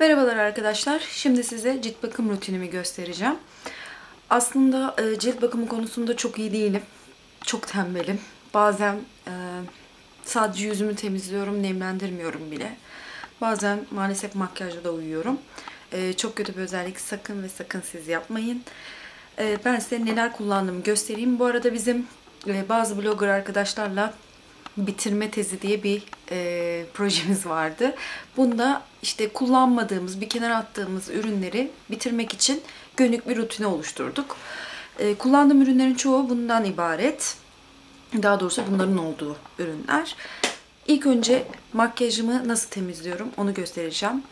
Merhabalar arkadaşlar. Şimdi size cilt bakım rutinimi göstereceğim. Aslında e, cilt bakımı konusunda çok iyi değilim. Çok tembelim. Bazen e, sadece yüzümü temizliyorum, nemlendirmiyorum bile. Bazen maalesef makyajla da uyuyorum. E, çok kötü bir özellik. Sakın ve sakın siz yapmayın. E, ben size neler kullandığımı göstereyim. Bu arada bizim e, bazı blogger arkadaşlarla bitirme tezi diye bir e, projemiz vardı. Bunda işte kullanmadığımız, bir kenara attığımız ürünleri bitirmek için günlük bir rutine oluşturduk. E, kullandığım ürünlerin çoğu bundan ibaret. Daha doğrusu bunların olduğu ürünler. İlk önce makyajımı nasıl temizliyorum onu göstereceğim.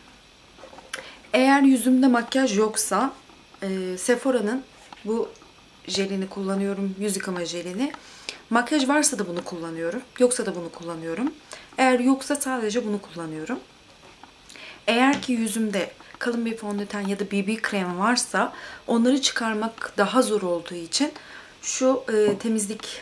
Eğer yüzümde makyaj yoksa e, Sephora'nın bu jelini kullanıyorum. Yüz yıkama jelini. Makyaj varsa da bunu kullanıyorum. Yoksa da bunu kullanıyorum. Eğer yoksa sadece bunu kullanıyorum. Eğer ki yüzümde kalın bir fondöten ya da BB krem varsa onları çıkarmak daha zor olduğu için şu e, temizlik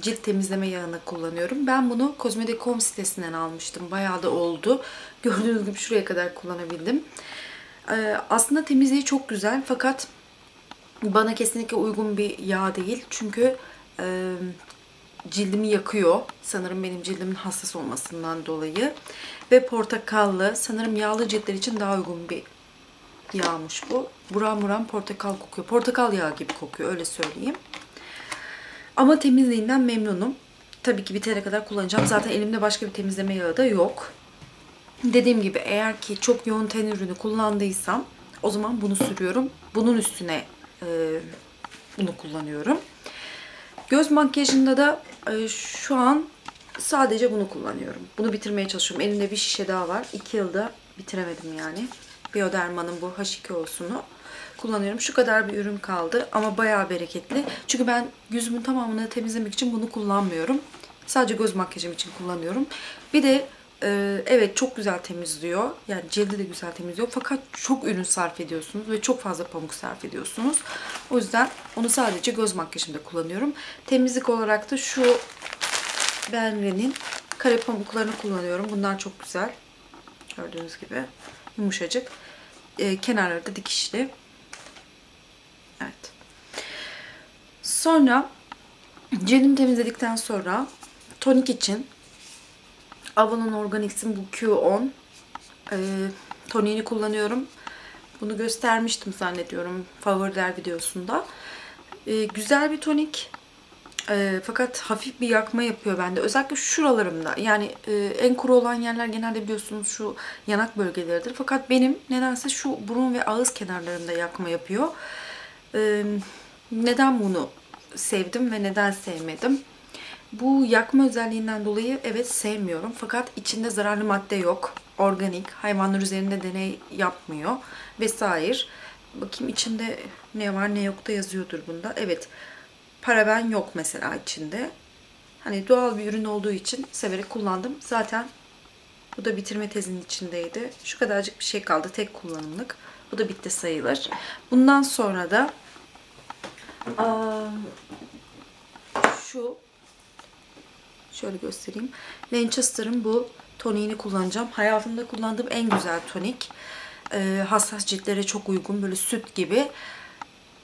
cilt temizleme yağını kullanıyorum. Ben bunu Cosmedicom sitesinden almıştım. Bayağı da oldu. Gördüğünüz gibi şuraya kadar kullanabildim. E, aslında temizliği çok güzel fakat bana kesinlikle uygun bir yağ değil. Çünkü e, cildimi yakıyor. Sanırım benim cildimin hassas olmasından dolayı. Ve portakallı. Sanırım yağlı ciltler için daha uygun bir yağmış bu. Buram buram portakal kokuyor. Portakal yağı gibi kokuyor öyle söyleyeyim. Ama temizliğinden memnunum. Tabii ki bitene kadar kullanacağım. Zaten elimde başka bir temizleme yağı da yok. Dediğim gibi eğer ki çok yoğun ten ürünü kullandıysam o zaman bunu sürüyorum. Bunun üstüne e, bunu kullanıyorum. Göz makyajında da e, şu an sadece bunu kullanıyorum. Bunu bitirmeye çalışıyorum. Elimde bir şişe daha var. 2 yılda bitiremedim yani. Bioderma'nın bu H2O'sunu kullanıyorum. Şu kadar bir ürün kaldı ama bayağı bereketli. Çünkü ben yüzümün tamamını temizlemek için bunu kullanmıyorum. Sadece göz makyajım için kullanıyorum. Bir de ee, evet çok güzel temizliyor. Yani cildi de güzel temizliyor. Fakat çok ürün sarf ediyorsunuz ve çok fazla pamuk sarf ediyorsunuz. O yüzden onu sadece göz makyajımda kullanıyorum. Temizlik olarak da şu Benre'nin kare pamuklarını kullanıyorum. Bunlar çok güzel. Gördüğünüz gibi yumuşacık. Ee, kenarları da dikişli. Evet. Sonra cildimi temizledikten sonra tonik için Avon'un Organics'in bu Q10 e, toniğini kullanıyorum. Bunu göstermiştim zannediyorum favoriler videosunda. E, güzel bir tonik. E, fakat hafif bir yakma yapıyor bende. Özellikle şuralarımda. Yani e, en kuru olan yerler genelde biliyorsunuz şu yanak bölgeleridir. Fakat benim nedense şu burun ve ağız kenarlarında yakma yapıyor. E, neden bunu sevdim ve neden sevmedim? Bu yakma özelliğinden dolayı evet sevmiyorum. Fakat içinde zararlı madde yok. Organik. Hayvanlar üzerinde deney yapmıyor. Vesaire. Bakayım içinde ne var ne yok da yazıyordur bunda. Evet. Paraben yok mesela içinde. Hani doğal bir ürün olduğu için severek kullandım. Zaten bu da bitirme tezinin içindeydi. Şu kadarcık bir şey kaldı. Tek kullanımlık. Bu da bitti sayılır. Bundan sonra da aa, şu Şöyle göstereyim. Lancaster'ın bu toniğini kullanacağım. Hayatımda kullandığım en güzel tonik. Ee, hassas ciltlere çok uygun. Böyle süt gibi.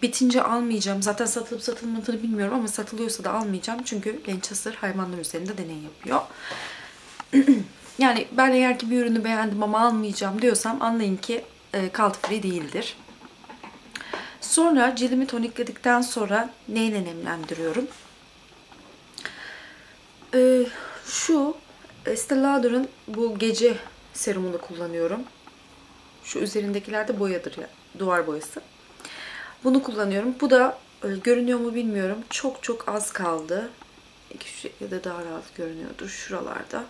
Bitince almayacağım. Zaten satılıp satılmadığını bilmiyorum ama satılıyorsa da almayacağım. Çünkü Lancaster hayvanlar üzerinde deney yapıyor. yani ben eğer ki bir ürünü beğendim ama almayacağım diyorsam anlayın ki e, cult free değildir. Sonra cildimi tonikledikten sonra neyle nemlendiriyorum? Ee, şu Estee Lauder'ın bu gece serumunu kullanıyorum. Şu üzerindekiler de boyadır ya. Duvar boyası. Bunu kullanıyorum. Bu da e, görünüyor mu bilmiyorum. Çok çok az kaldı. İki ya da daha rahat görünüyordur şuralarda.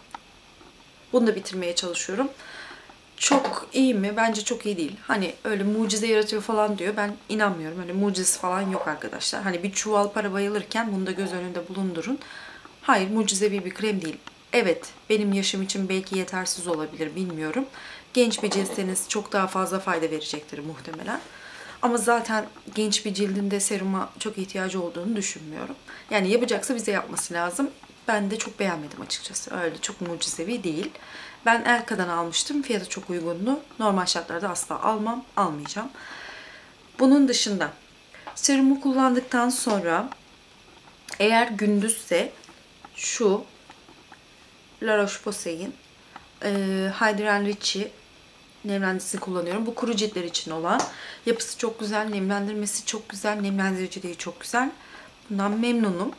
Bunu da bitirmeye çalışıyorum. Çok iyi mi? Bence çok iyi değil. Hani öyle mucize yaratıyor falan diyor. Ben inanmıyorum. Öyle mucizesi falan yok arkadaşlar. Hani bir çuval para bayılırken bunu da göz önünde bulundurun. Hayır mucizevi bir krem değil. Evet benim yaşım için belki yetersiz olabilir bilmiyorum. Genç bir ciltseniz çok daha fazla fayda verecektir muhtemelen. Ama zaten genç bir cildinde seruma çok ihtiyacı olduğunu düşünmüyorum. Yani yapacaksa bize yapması lazım. Ben de çok beğenmedim açıkçası. Öyle çok mucizevi değil. Ben Elka'dan almıştım. Fiyatı çok uygundu. Normal şartlarda asla almam, almayacağım. Bunun dışında serumu kullandıktan sonra eğer gündüzse şu La Roche-Posay'in e, Hydran Richie nemlendiricisi kullanıyorum. Bu kuru ciltler için olan. Yapısı çok güzel, nemlendirmesi çok güzel, nemlendiriciliği çok güzel. Bundan memnunum.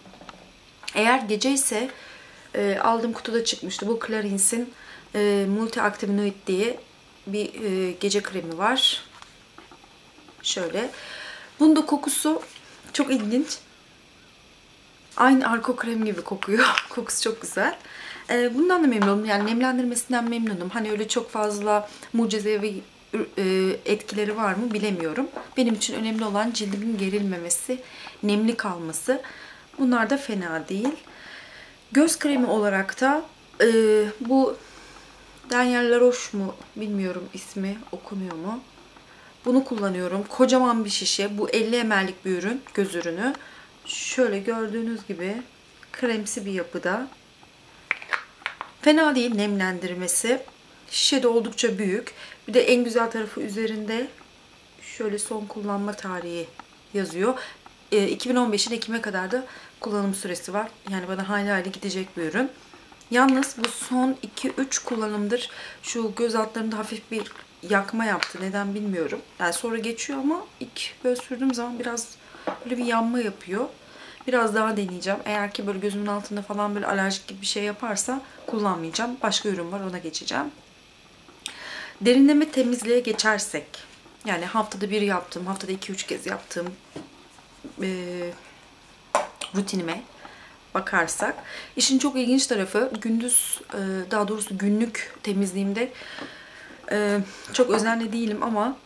Eğer gece ise e, aldığım kutuda çıkmıştı. Bu Clarins'in e, Multi Activinoid diye bir e, gece kremi var. Şöyle. Bunun da kokusu çok ilginç. Aynı arko krem gibi kokuyor. Kokusu çok güzel. Ee, bundan da memnunum. Yani nemlendirmesinden memnunum. Hani öyle çok fazla mucizevi e, etkileri var mı bilemiyorum. Benim için önemli olan cildimin gerilmemesi, nemli kalması. Bunlar da fena değil. Göz kremi olarak da e, bu Daniel Laroche mu bilmiyorum ismi okunuyor mu? Bunu kullanıyorum. Kocaman bir şişe. Bu 50 ml'lik bir ürün. Göz ürünü. Şöyle gördüğünüz gibi kremsi bir yapıda. Fena değil nemlendirmesi. Şişe de oldukça büyük. Bir de en güzel tarafı üzerinde şöyle son kullanma tarihi yazıyor. E, 2015'in Ekim'e kadar da kullanım süresi var. Yani bana hala hali gidecek bir ürün. Yalnız bu son 2-3 kullanımdır şu göz altlarında hafif bir yakma yaptı. Neden bilmiyorum. Yani sonra geçiyor ama ilk böyle sürdüğüm zaman biraz böyle bir yanma yapıyor. Biraz daha deneyeceğim. Eğer ki böyle gözümün altında falan böyle alerjik gibi bir şey yaparsa kullanmayacağım. Başka ürün var ona geçeceğim. Derinleme temizliğe geçersek. Yani haftada bir yaptığım, haftada iki üç kez yaptığım e, rutinime bakarsak. işin çok ilginç tarafı gündüz e, daha doğrusu günlük temizliğimde e, çok özenli değilim ama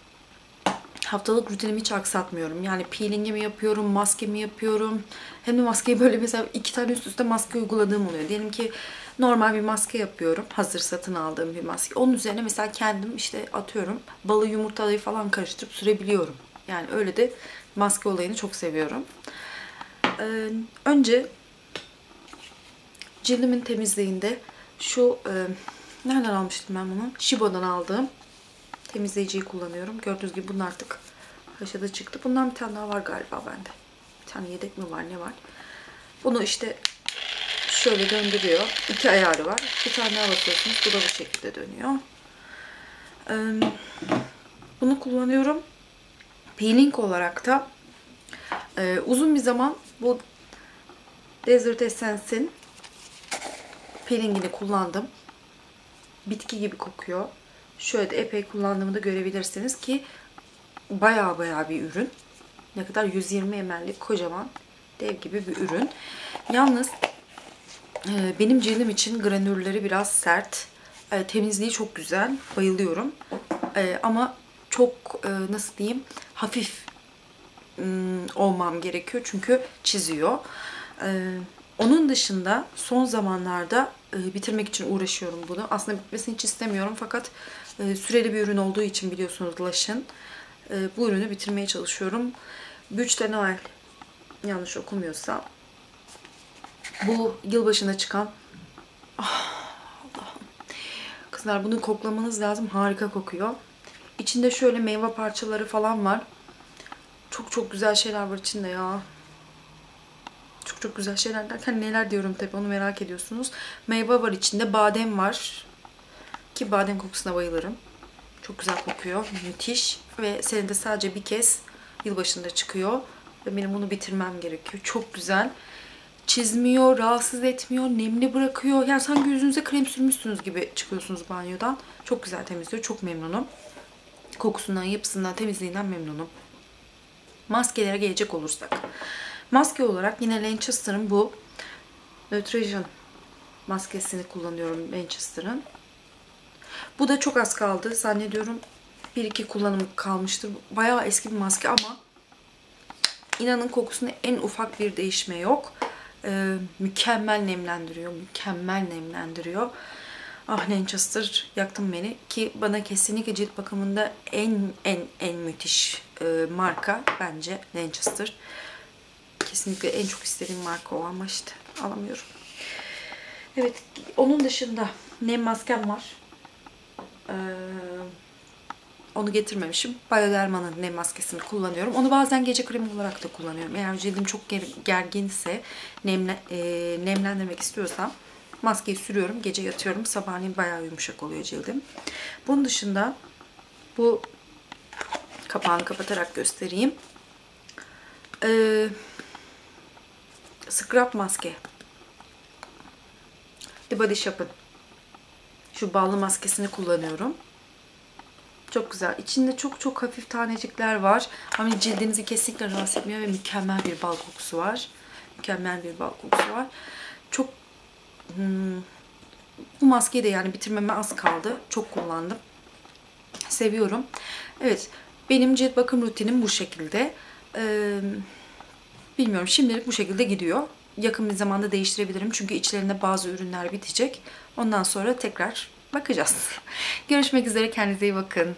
haftalık rutinimi hiç aksatmıyorum. Yani peelingimi yapıyorum, maskemi yapıyorum. Hem de maskeyi böyle mesela iki tane üst üste maske uyguladığım oluyor. Diyelim ki normal bir maske yapıyorum. Hazır satın aldığım bir maske. Onun üzerine mesela kendim işte atıyorum balı yumurtalayı falan karıştırıp sürebiliyorum. Yani öyle de maske olayını çok seviyorum. Ee, önce cildimin temizliğinde şu e, nereden almıştım ben bunu? Shibo'dan aldığım temizleyiciyi kullanıyorum. Gördüğünüz gibi bunun artık haşada çıktı. Bundan bir tane daha var galiba bende. Bir tane yedek mi var ne var? Bunu işte şöyle döndürüyor. İki ayarı var. Bir tane daha basıyorsunuz. Bu da bu şekilde dönüyor. Bunu kullanıyorum. Peeling olarak da e, uzun bir zaman bu Desert Essence'in peelingini kullandım. Bitki gibi kokuyor. Şöyle de epey kullandığımı da görebilirsiniz ki baya baya bir ürün. Ne kadar 120 ml'lik kocaman dev gibi bir ürün. Yalnız e, benim cildim için granülleri biraz sert. E, temizliği çok güzel. Bayılıyorum. E, ama çok nasıl diyeyim hafif olmam gerekiyor. Çünkü çiziyor. Onun dışında son zamanlarda bitirmek için uğraşıyorum bunu. Aslında bitmesini hiç istemiyorum fakat süreli bir ürün olduğu için biliyorsunuz Lush'ın. Bu ürünü bitirmeye çalışıyorum. Güç de Noel yanlış okumuyorsam bu yılbaşında çıkan Allah'ım. Kızlar bunu koklamanız lazım. Harika kokuyor. İçinde şöyle meyve parçaları falan var. Çok çok güzel şeyler var içinde ya. Çok güzel şeyler derken neler diyorum tabii onu merak ediyorsunuz. Meyve var içinde. Badem var. Ki badem kokusuna bayılırım. Çok güzel kokuyor. Müthiş. Ve senede sadece bir kez yılbaşında çıkıyor. Ve benim bunu bitirmem gerekiyor. Çok güzel. Çizmiyor, rahatsız etmiyor, nemli bırakıyor. Yani sanki yüzünüze krem sürmüşsünüz gibi çıkıyorsunuz banyodan. Çok güzel temizliyor. Çok memnunum. Kokusundan, yapısından, temizliğinden memnunum. Maskelere gelecek olursak. Maske olarak yine Lancaster'ın bu Nutrition maskesini kullanıyorum Lancaster'ın. Bu da çok az kaldı. Zannediyorum bir iki kullanım kalmıştır. Bayağı eski bir maske ama inanın kokusunda en ufak bir değişme yok. Ee, mükemmel nemlendiriyor. Mükemmel nemlendiriyor. Ah Lancaster yaktın beni ki bana kesinlikle cilt bakımında en en en müthiş e, marka bence Lancaster. Kesinlikle en çok istediğim marka o ama işte alamıyorum. Evet, onun dışında nem maskem var. Ee, onu getirmemişim. Bioderma'nın nem maskesini kullanıyorum. Onu bazen gece kremi olarak da kullanıyorum. Eğer cildim çok ger- gerginse, nemle, e, nemlendirmek istiyorsam maskeyi sürüyorum. Gece yatıyorum. Sabahleyin bayağı yumuşak oluyor cildim. Bunun dışında bu kapağını kapatarak göstereyim. Ee, scrub maske. The Body Shop'ın şu ballı maskesini kullanıyorum. Çok güzel. İçinde çok çok hafif tanecikler var. Ama cildinizi kesinlikle rahatsız etmiyor ve mükemmel bir bal kokusu var. Mükemmel bir bal kokusu var. Çok hmm, bu maskeyi de yani bitirmeme az kaldı. Çok kullandım. Seviyorum. Evet. Benim cilt bakım rutinim bu şekilde. Ee, bilmiyorum. Şimdilik bu şekilde gidiyor. Yakın bir zamanda değiştirebilirim. Çünkü içlerinde bazı ürünler bitecek. Ondan sonra tekrar bakacağız. Görüşmek üzere. Kendinize iyi bakın.